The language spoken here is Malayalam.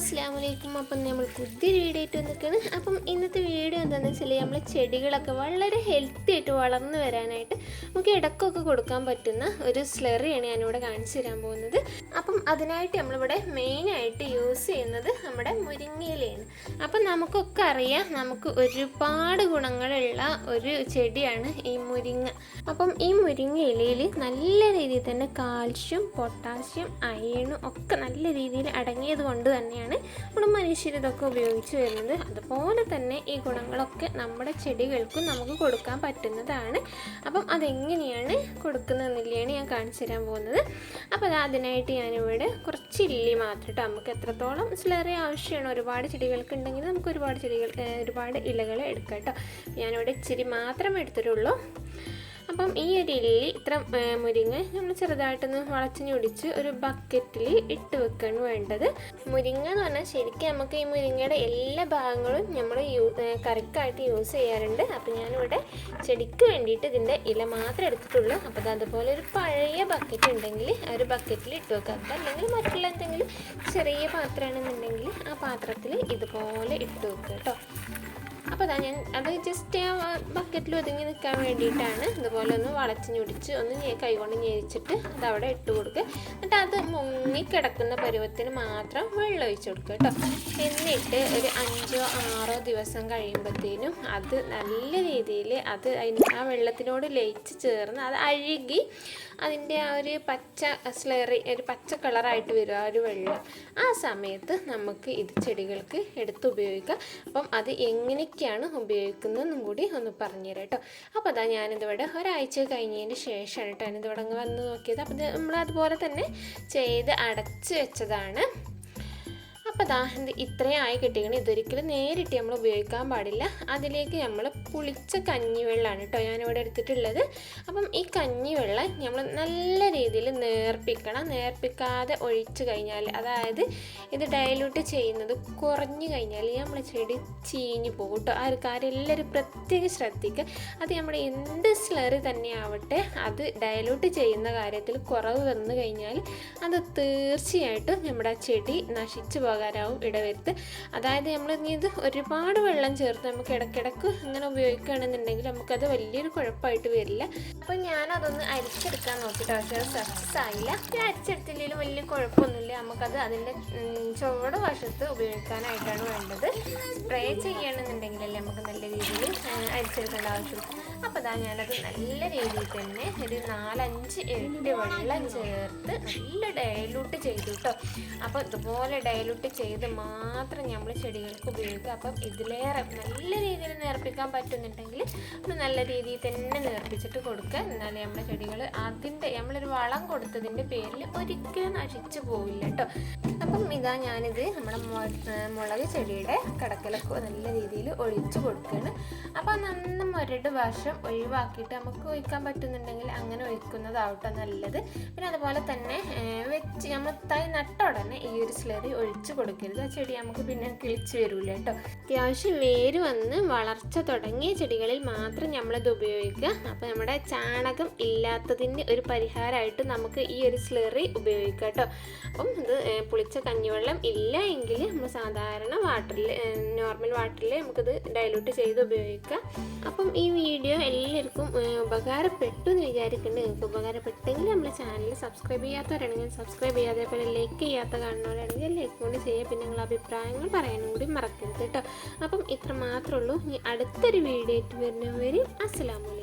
അസ്സാം വലൈക്കും അപ്പം നമ്മൾ പുതിയൊരു വീഡിയോ ആയിട്ട് വന്നിരിക്കുകയാണ്. അപ്പം ഇന്നത്തെ വീഡിയോ എന്താണെന്ന് വെച്ചാൽ നമ്മൾ ചെടികളൊക്കെ വളരെ ഹെൽത്തി ആയിട്ട് വളർന്നു വരാനായിട്ട് നമുക്ക് ഇടക്കൊക്കെ കൊടുക്കാൻ പറ്റുന്ന ഒരു സ്ലറിയാണ് ഞാനിവിടെ കാണിച്ചു തരാൻ പോകുന്നത്. അപ്പം അതിനായിട്ട് നമ്മളിവിടെ മെയിനായിട്ട് യൂസ് ചെയ്യുന്നത് നമ്മുടെ മുരിങ്ങയിലയാണ്. അപ്പം നമുക്കൊക്കെ അറിയാം നമുക്ക് ഒരുപാട് ഗുണങ്ങളുള്ള ഒരു ചെടിയാണ് ഈ മുരിങ്ങ. അപ്പം ഈ മുരിങ്ങ ഇലയിൽ നല്ല രീതിയിൽ തന്നെ കാൽഷ്യം പൊട്ടാസ്യം അയണും ഒക്കെ നല്ല രീതിയിൽ അടങ്ങിയത് കൊണ്ട് തന്നെയാണ് നമ്മൾ മനുഷ്യരിതൊക്കെ ഉപയോഗിച്ച് വരുന്നത്. അതുപോലെ തന്നെ ഈ ഗുണങ്ങളൊക്കെ നമ്മുടെ ചെടികൾക്കും നമുക്ക് കൊടുക്കാൻ പറ്റുന്നതാണ്. അപ്പം അതെങ്ങനെയാണ് കൊടുക്കുന്നതെന്നില്ലാണ് ഞാൻ കാണിച്ചു തരാൻ പോകുന്നത്. അപ്പോൾ അത് അതിനായിട്ട് ഞാനിവിടെ കുറച്ച് ഇല്ലി മാത്രം കേട്ടോ നമുക്ക് എത്രത്തോളം സ്ലറി ആവശ്യമാണ്. ഒരുപാട് ചെടികൾക്ക് ഉണ്ടെങ്കിൽ നമുക്ക് ഒരുപാട് ചെടികൾ ഒരുപാട് ഇലകൾ എടുക്കാം കേട്ടോ. ഞാനിവിടെ ഇച്ചിരി മാത്രമേ എടുത്തിട്ടുള്ളൂ. അപ്പം ഈ ഒരു ഇല്ലി ഇത്ര മുരിങ്ങ നമ്മൾ ചെറുതായിട്ടൊന്ന് വളച്ചു ഞൊടിച്ച് ഒരു ബക്കറ്റിൽ ഇട്ട് വെക്കുകയാണ് വേണ്ടത്. മുരിങ്ങ എന്ന് പറഞ്ഞാൽ ശരിക്കും നമുക്ക് ഈ മുരിങ്ങയുടെ എല്ലാ ഭാഗങ്ങളും നമ്മൾ യൂ കറക്റ്റായിട്ട് യൂസ് ചെയ്യാറുണ്ട്. അപ്പം ഞാനിവിടെ ചെടിക്ക് വേണ്ടിയിട്ട് ഇതിന്റെ ഇല മാത്രമേ എടുത്തിട്ടുള്ളൂ. അപ്പോൾ അത് അതുപോലെ ഒരു പഴയ ബക്കറ്റ് ഉണ്ടെങ്കിൽ ആ ഒരു ബക്കറ്റിൽ ഇട്ട് വെക്കുക. അല്ലെങ്കിൽ മറ്റുള്ള എന്തെങ്കിലും ചെറിയ പാത്രമാണെന്നുണ്ടെങ്കിൽ ആ പാത്രത്തിൽ ഇതുപോലെ ഇട്ട് വെക്കുക കേട്ടോ. അപ്പോൾ അതാ ഞാൻ അത് ജസ്റ്റ് ആ ബക്കറ്റിൽ ഒതുങ്ങി നിൽക്കാൻ വേണ്ടിയിട്ടാണ്. ഇതുപോലെ ഒന്ന് വളച്ച് ഞൊടിച്ച് ഒന്ന് ഞാൻ കൈകൊണ്ട് ഞെരിച്ചിട്ട് അത് അവിടെ ഇട്ട് കൊടുക്കുക എന്നിട്ട് അത് മുങ്ങിക്കിടക്കുന്ന പരുവത്തിന് മാത്രം വെള്ളം ഒഴിച്ച് കൊടുക്കുക കേട്ടോ. എന്നിട്ട് ഒരു അഞ്ചോ ആറോ ദിവസം കഴിയുമ്പോഴത്തേനും അത് നല്ല രീതിയിൽ അത് അതിന് ആ വെള്ളത്തിനോട് ലയിച്ച് ചേർന്ന് അത് അഴുകി അതിന്റെ ആ ഒരു പച്ച സ്ലറി ഒരു പച്ച കളറായിട്ട് വരും ആ ഒരു വെള്ളം. ആ സമയത്ത് നമുക്ക് ഇത് ചെടികൾക്ക് എടുത്ത് ഉപയോഗിക്കാം. അപ്പം അത് എങ്ങനെയൊക്കെയാണ് ഉപയോഗിക്കുന്നതെന്നും കൂടി ഒന്ന് പറഞ്ഞുതരാം കേട്ടോ. അപ്പോൾ അതാ ഞാനിതിവിടെ ഒരാഴ്ച കഴിഞ്ഞതിന് ശേഷമാണ് കേട്ടോ. ഞാനിതിവിടെ അങ്ങ് വന്ന് നോക്കിയത്. അപ്പോൾ നമ്മൾ അതുപോലെ തന്നെ ചെയ്ത് അടച്ച് വെച്ചതാണ്. അപ്പോൾ ദാ ഇത് ഇത്രയും ആയി കിട്ടിയാണ് ഇതൊരിക്കലും നേരിട്ട് നമ്മൾ ഉപയോഗിക്കാൻ പാടില്ല. അതിലേക്ക് നമ്മൾ പുളിച്ച കഞ്ഞിവെള്ളമാണ് കേട്ടോ ഞാനിവിടെ എടുത്തിട്ടുള്ളത്. അപ്പം ഈ കഞ്ഞിവെള്ളം നമ്മൾ നല്ല രീതിയിൽ നേർപ്പിക്കണം. നേർപ്പിക്കാതെ ഒഴിച്ചു കഴിഞ്ഞാൽ അതായത് ഇത് ഡയലൂട്ട് ചെയ്യുന്നത് കുറഞ്ഞു കഴിഞ്ഞാൽ നമ്മൾ ചെടി ചീഞ്ഞു പോകും കേട്ടോ ആ ഒരു കാര്യം എല്ലാവരും പ്രത്യേകം ശ്രദ്ധിക്കുക. അത് നമ്മുടെ എന്ത് സ്ലറി തന്നെ ആവട്ടെ അത് ഡയലൂട്ട് ചെയ്യുന്ന കാര്യത്തിൽ കുറവ് വന്നു കഴിഞ്ഞാൽ അത് തീർച്ചയായിട്ടും നമ്മുടെ ചെടി നശിച്ചു പോകാനാവും ഇടവരുത്ത് അതായത് നമ്മൾ ഇനി ഇത് ഒരുപാട് വെള്ളം ചേർത്ത് നമുക്ക് ഇടയ്ക്കിടയ്ക്ക് ഇങ്ങനെ ഉപയോഗിക്കുകയാണെന്നുണ്ടെങ്കിൽ നമുക്കത് വലിയൊരു കുഴപ്പമായിട്ട് വരില്ല. അപ്പോൾ ഞാനതൊന്ന് അരിച്ചെടുക്കാൻ നോക്കിയിട്ട് പക്ഷേ സക്സസ് ആയില്ല ഞാൻ അരിച്ചെടുത്തില്ലെങ്കിലും വലിയ കുഴപ്പമൊന്നുമില്ല. നമുക്കത് അതിന്റെ ചുവട് വശത്ത് ഉപയോഗിക്കാനായിട്ടാണ് വേണ്ടത്. സ്പ്രേ ചെയ്യണമെന്നുണ്ടെങ്കിലല്ലേ നമുക്ക് നല്ല രീതിയിൽ അരിച്ചെടുക്കേണ്ട ആവശ്യം. അപ്പോൾ അതാ ഞാനത് നല്ല രീതിയിൽ തന്നെ ഒരു നാലഞ്ച് എട്ട് വെള്ളം ചേർത്ത് നല്ല ഡയലൂട്ട് ചെയ്തു കേട്ടോ അപ്പോൾ ഇതുപോലെ ഡയലൂട്ട് ചെയ്ത് മാത്രം നമ്മൾ ചെടികൾക്ക് ഉപയോഗിക്കുക. അപ്പം ഇതിലേറെ നല്ല രീതിയിൽ നേർപ്പിക്കാൻ പറ്റുന്നുണ്ടെങ്കിൽ നമ്മൾ നല്ല രീതിയിൽ തന്നെ നേർപ്പിച്ചിട്ട് കൊടുക്കുക. എന്നാലേ നമ്മുടെ ചെടികൾ അതിന്റെ നമ്മളൊരു വളം കൊടുത്തതിന്റെ പേരിൽ ഒരിക്കലും നശിച്ചു പോവില്ല കേട്ടോ. അപ്പം ഇതാ ഞാനിത് നമ്മുടെ മുളക് ചെടിയുടെ കടക്കലൊക്കെ നല്ല രീതിയിൽ ഒഴിച്ചു കൊടുക്കുകയാണ്. അപ്പോൾ നന്ന മുരട് വശം ഒഴിവാക്കിയിട്ട് നമുക്ക് ഒഴിക്കാൻ പറ്റുന്നുണ്ടെങ്കിൽ അങ്ങനെ ഒഴിക്കുന്നതാവട്ടെ നല്ലത്. പിന്നെ അതുപോലെ തന്നെ വെച്ച് നമ്മൾ തൈ നട്ട ഉടനെ ഈ ഒരു സ്ലറി ഒഴിച്ചു കൊടുക്കരുത്. ആ ചെടി നമുക്ക് പിന്നെ കിളിച്ചു വരില്ല കേട്ടോ. അത്യാവശ്യം വേര് വന്ന് വളർച്ച തുടങ്ങിയ ചെടികളിൽ മാത്രം നമ്മളിത് ഉപയോഗിക്കുക. അപ്പോൾ നമ്മുടെ ചാണകം ഇല്ലാത്തതിന്റെ ഒരു പരിഹാരമായിട്ട് നമുക്ക് ഈ ഒരു സ്ലറി ഉപയോഗിക്കാം കേട്ടോ. അപ്പം ഇത് പുളിച്ച കഞ്ഞിവെള്ളം ഇല്ല എങ്കിൽ നമ്മൾ സാധാരണ വാട്ടറിൽ നോർമൽ വാട്ടറിൽ നമുക്കിത് ഡൈലൂട്ട് ചെയ്ത് ഉപയോഗിക്കാം അപ്പം ഈ വീഡിയോ എല്ലാവർക്കും ഉപകാരപ്പെട്ടു എന്ന് വിചാരിക്കുന്നുണ്ട് നിങ്ങൾക്ക് ഉപകാരപ്പെട്ടെങ്കിൽ നമ്മുടെ ചാനൽ സബ്സ്ക്രൈബ് ചെയ്യാത്തവരാണെങ്കിൽ സബ്സ്ക്രൈബ് ചെയ്യാതെ അതേപോലെ ലൈക്ക് ചെയ്യാത്ത കാണുന്നവരാണെങ്കിൽ ലൈക്ക് കൊണ്ട് ചെയ്യുക പിന്നെ നിങ്ങളുടെ അഭിപ്രായങ്ങൾ പറയാനും കൂടി മറക്കരുത് കേട്ടോ. അപ്പം ഇത്ര മാത്രമേ ഉള്ളൂ. ഇനി അടുത്തൊരു വീഡിയോ ആയിട്ട് വരുന്നവരും അസ്സലാമലൈക്കും